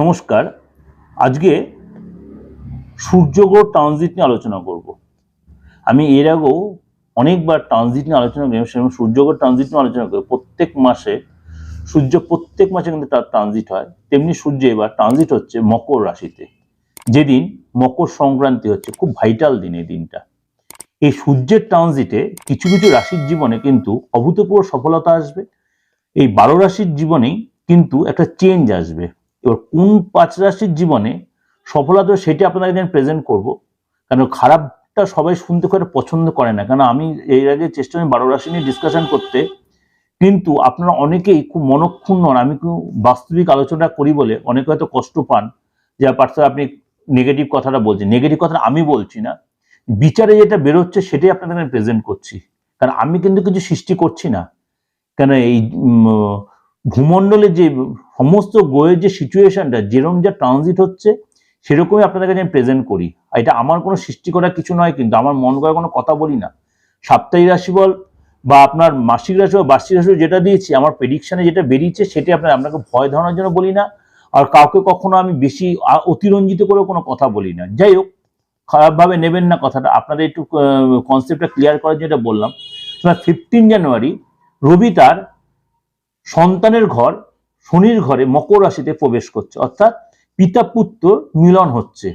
নমস্কার। আজকে সূর্যগ্রহ ট্রানজিট নিয়ে আলোচনা করব। আমি এর আগেও অনেকবার ট্রানজিট নিয়ে আলোচনা করি সেরকম সূর্যগ্রহ ট্রানজিট নিয়ে আলোচনা করি। প্রত্যেক মাসে সূর্য প্রত্যেক মাসে কিন্তু তার ট্রানজিট হয়। তেমনি সূর্য এবার ট্রানজিট হচ্ছে মকর রাশিতে। যেদিন মকর সংক্রান্তি হচ্ছে, খুব ভাইটাল দিন এই দিনটা। এই সূর্যের ট্রানজিটে কিছু কিছু রাশির জীবনে কিন্তু অভূতপূর্ব সফলতা আসবে। এই বারো রাশির জীবনেই কিন্তু একটা চেঞ্জ আসবে। এবার কোন পাঁচ রাশির জীবনে সফলতা সেটি আপনাদের আমি প্রেজেন্ট করব। কেন খারাপটা সবাই শুনতে একটা পছন্দ করে না। কেন আমি এর আগে চেষ্টা করি বারো রাশি নিয়ে ডিসকাশন করতে। কিন্তু আপনারা অনেকেই খুব মনক্ষুণ্ণ হন। আমি বাস্তবিক আলোচনা করি বলে অনেকে হয়তো কষ্ট পান। যে পার্থ আপনি নেগেটিভ কথাটা বলছেন। নেগেটিভ কথাটা আমি বলছি না। বিচারে যেটা বেরোচ্ছে সেটাই আপনাদের আমি প্রেজেন্ট করছি। কারণ আমি কিন্তু কিছু সৃষ্টি করছি না। কেন এই উম, ভূমণ্ডলের যে সমস্ত গ্রহের যে সিচুয়েশনটা যেরকম যা ট্রানজিট হচ্ছে সেরকমই আপনাদের কাছে আমি প্রেজেন্ট করি। আর এটা আমার কোনো সৃষ্টি করার কিছু নয় কিন্তু আমার মন করার কোনো কথা বলি না। সাপ্তাহিক রাশি বল বা আপনার মাসিক রাশি বা বার্ষিক রাশি যেটা দিয়েছি আমার প্রেডিকশানে যেটা বেরিয়েছে সেটাই আপনার আপনাকে ভয় ধরানোর জন্য বলি না। আর কাউকে কখনো আমি বেশি অতিরঞ্জিত করে কোনো কথা বলি না। যাই হোক খারাপভাবে নেবেন না কথাটা। আপনাদের একটু কনসেপ্টটা ক্লিয়ার করার এটা বললাম। ফিফটিন জানুয়ারি রবি তার সন্তানের ঘর, শনির ঘরে মকর রাশিতে প্রবেশ করছে। অর্থাৎ পিতা পুত্র মিলন হচ্ছে।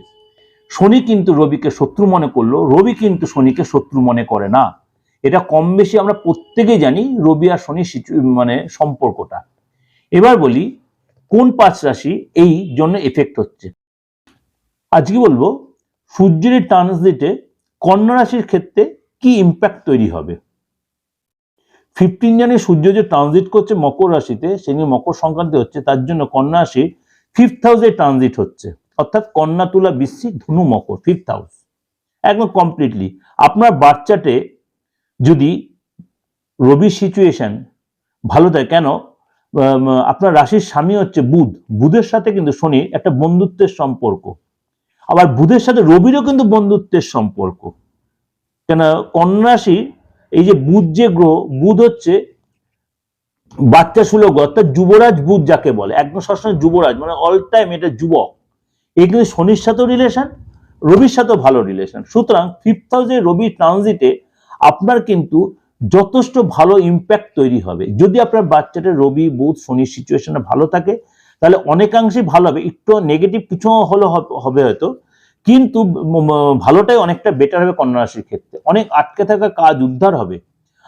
শনি কিন্তু রবিকে শত্রু মনে করল, রবি কিন্তু শনিকে শত্রু মনে করে না। এটা কম বেশি আমরা প্রত্যেকেই জানি রবি আর শনি মানে সম্পর্কটা। এবার বলি, কোন পাঁচ রাশি এই জন্য এফেক্ট হচ্ছে? আজকে বলব, সূর্যের ট্রানজিটে কন্যা রাশির ক্ষেত্রে কি ইম্প্যাক্ট তৈরি হবে? ফিফটিন জানুয়ারি সূর্য যে ট্রানজিট করছে মকর রাশিতে সেদিন মকর সংক্রান্তি হচ্ছে, তার জন্য কন্যা রাশি ফিফথ হাউসে ট্রানজিট হচ্ছে। অর্থাৎ কন্যা, তুলা, বৃশ্চিক, ধনু, মকর ফিফথ হাউস একদম কমপ্লিটলি আপনার বাচ্চাটে যদি রবি সিচুয়েশন ভালো থাকে কেন? আপনার রাশির স্বামী হচ্ছে বুধ। বুধের সাথে কিন্তু শনি একটা বন্ধুত্বের সম্পর্ক। আবার বুধের সাথে রবিরও কিন্তু বন্ধুত্বের সম্পর্ক। কেন? কন্যা রাশি এই যে বুধ যে গ্রহ, বুধ হচ্ছে বাচ্চা সুলভ অর্থাৎ যুবরাজ বুধ যাকে বলে একদম সবসময় যুবরাজ মানে অল টাইম এটা যুবক। এই কিন্তু শনির সাথেও রিলেশন রবির সাথেও ভালো রিলেশন সুতরাং ফিফথ হাউসে রবি ট্রানজিটে আপনার কিন্তু যথেষ্ট ভালো ইম্প্যাক্ট তৈরি হবে। যদি আপনার বাচ্চাটা রবি, বুধ শনির সিচুয়েশনে ভালো থাকে, তাহলে অনেকাংশেই ভালো হবে। একটু নেগেটিভ কিছু হলো হবে হয়তো। কিন্তু ভালোটাই অনেকটা বেটার হবে কন্যা রাশির ক্ষেত্রে। অনেক আটকে থাকা কাজ উদ্ধার হবে।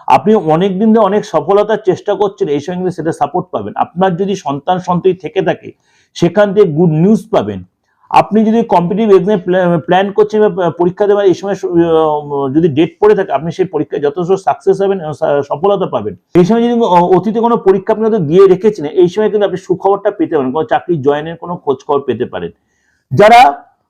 আপনি অনেক দিন ধরে অনেক সফলতার চেষ্টা করছেন, এই সময় সেটা সাপোর্ট পাবেন। আপনার যদি সন্তান সন্ততি থেকে থাকে, সেখান থেকে গুড নিউজ পাবেন। আপনি যদি কম্পিটিভ এক্সাম প্ল্যান করছেন পরীক্ষা দেওয়ার এই সময় যদি ডেট পড়ে থাকে, আপনি সেই পরীক্ষায় যথেষ্ট সাকসেস হবেন সফলতা পাবেন। এই সময় যদি অতীতে কোনো পরীক্ষা আপনি হয়তো দিয়ে রেখেছেন, এই সময় কিন্তু আপনি সুখবরটা পেতে পারেন। কোনো চাকরি জয়েনের কোনো খোঁজখবর পেতে পারেন। যারা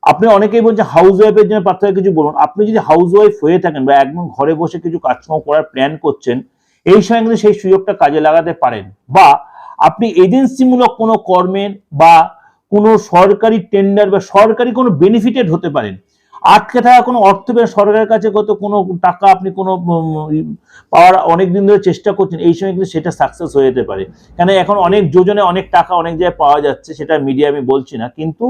আপনি অনেকেই বলছেন হাউস ওয়াইফের জন্য পার্থক্য কিছু বলুন। আপনি যদি হাউস ওয়াইফ হয়ে থাকেন বা একদম ঘরে বসে কিছু কাজকর্ম করার প্ল্যান করছেন, এই সময় কিন্তু সেই সুযোগটা কাজে লাগাতে পারেন। বা আপনি এজেন্সিমূলক কোনো কর্মের বা কোনো সরকারি টেন্ডার বা সরকারি কোনো বেনিফিটেড হতে পারেন। আটকে থাকা কোনো অর্থ সরকারের কাছে কত কোনো টাকা আপনি কোনো পাওয়ার অনেক দিন ধরে চেষ্টা করছেন এই সময় কিন্তু সেটা সাকসেস হয়ে যেতে পারে। কেন এখন অনেক যোজনে অনেক টাকা অনেক জায়গায় পাওয়া যাচ্ছে সেটা মিডিয়া আমি বলছি না। কিন্তু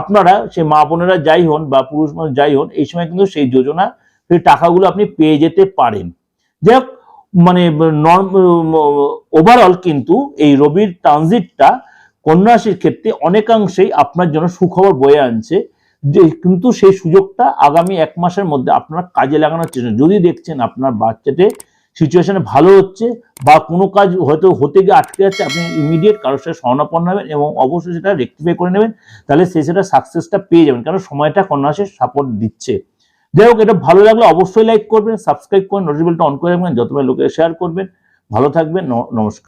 আপনারা সে মা বোনেরা যাই হন বা পুরুষ মানুষ যাই হন এই সময় কিন্তু সেই যোজনা সেই টাকাগুলো আপনি পেয়ে যেতে পারেন। যাই হোক, মানে ওভারঅল কিন্তু এই রবির ট্রানজিটটা কন্যা রাশির ক্ষেত্রে অনেকাংশেই আপনার জন্য সুখবর বয়ে আনছে। যে কিন্তু সেই সুযোগটা আগামী এক মাসের মধ্যে আপনারা কাজে লাগানোর চেষ্টা যদি দেখছেন আপনার বাচ্চাতে সিচুয়েশনে ভালো হচ্ছে বা কোনো কাজ হয়তো হতে গিয়ে আটকে যাচ্ছে, আপনি ইমিডিয়েট কারোর সাথে স্বর্ণাপন্ন হবেন এবং অবশ্যই সেটা রেক্টিফাই করে নেবেন, তাহলে সে সেটা সাকসেসটা পেয়ে যাবেন। কারণ সময়টা কন্যাসের সাপোর্ট দিচ্ছে। যাই হোক, এটা ভালো লাগলে অবশ্যই লাইক করবেন সাবস্ক্রাইব করবেন নোটিফিকেশনটা অন করে রাখবেন, যতবার লোকে শেয়ার করবেন। ভালো থাকবেন নমস্কার।